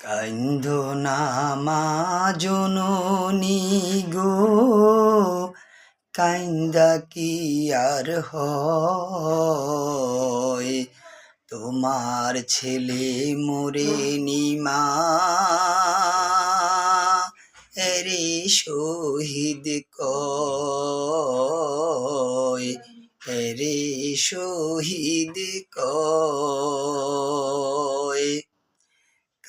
Kind নামা জননী গো। কাইন্দা কি আর হয়? তোমার ছেলে মোরে নিমা এরে শহীদ কয়, এরে শহীদ কয়।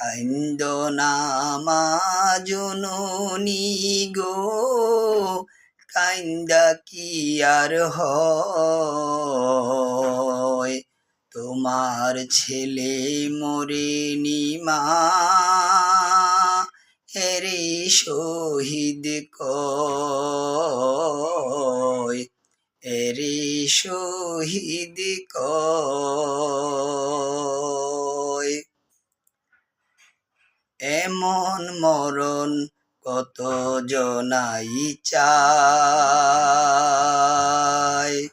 কাইন্দ নামা জননী গো, কাইন্দা কি আর হয়? তোমার ছেলে মরে নিমা, এরে শহীদ কয়? এরে শহীদ কয়? এমন মরণ কত জনাই চায়?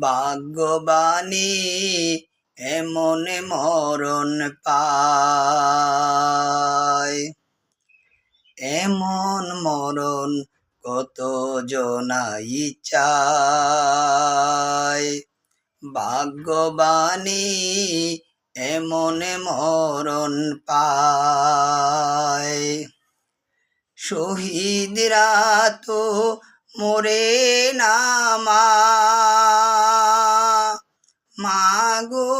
ভাগ্যবাণী এমন মরণ পায়। এমন মরণ কত জনাই চায়? ভাগ্যবাণী এমন মরণ পায়। শহীদরা তো মরে নামা মাগো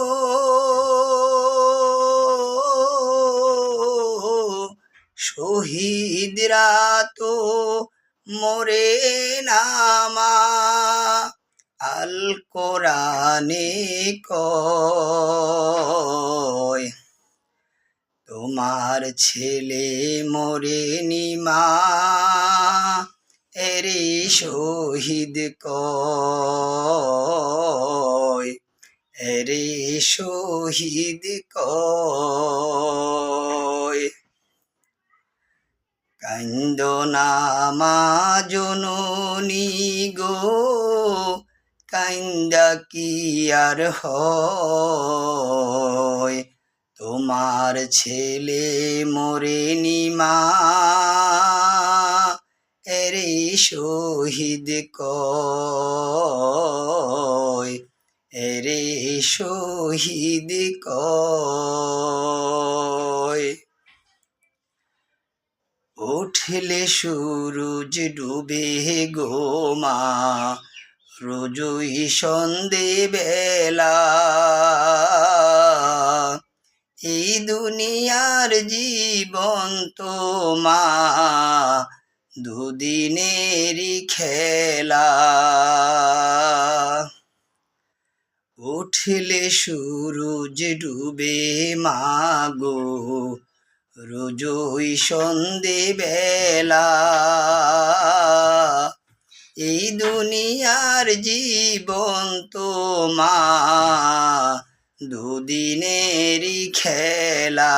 শহীদরা তো মরে নামা আল কোরআনে কয়, তোমার ছেলে মরে নিমা এরে শহীদ কয়, এরে শহীদ কয়। কান্দ নামা জননী গো কান্দা কি আর হয়? তোমার ছেলে মরে নিমা এরে শহীদ কয়, এরে শহীদ কয়। উঠলে সুরুজ ডুবে গোমা রোজই সন্ধে বেলা। এই দুনিয়ার জীবন তো মা দুদিনেরই খেলা। উঠলে সুরুজ ডুবে মাগো রোজই সন্ধে বেলা। এই দুনিয়ার জীবন তো মা দুদিনেরই খেলা।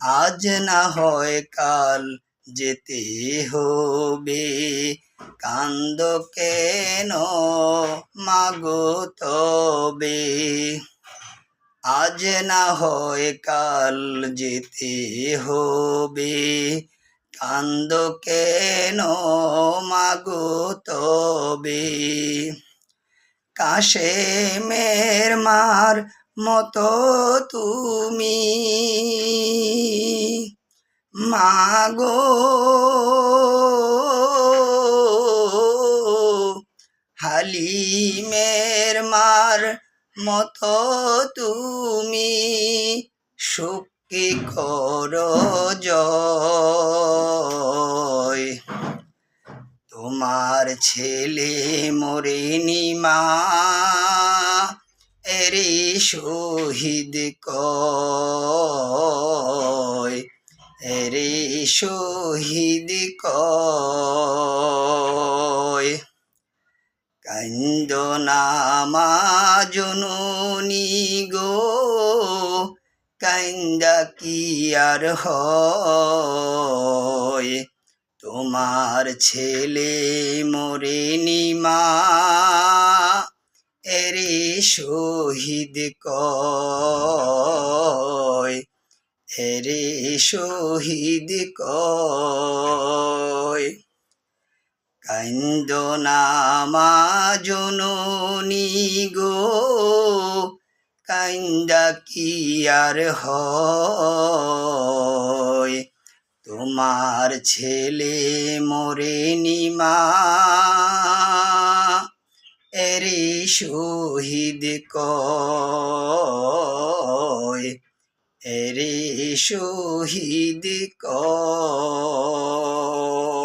আজ না হয় কাল যেতে হবে, কান্দ কেন মাগো তবে? আজ না হয় কাল যেতে হবে কান্দ কেন মাগো তবে? কাশে মের মার মতো তুমি। মাগো হালিমের মার মতো তুমি। সুখী কর মরে নিমা এরে শহীদ কয় শহীদ কান্দ নামা জননী গো কান্দা কি আর হয়? তোমার ছেলে মরে নিমা এরে শহীদ কয়, এরে শহীদ কয়। কান্দনামা জননী গো কান্দা কি আর হয়? তোমার ছেলে মরে নিমা এরে শহীদ কয় এরে শহীদ কয়।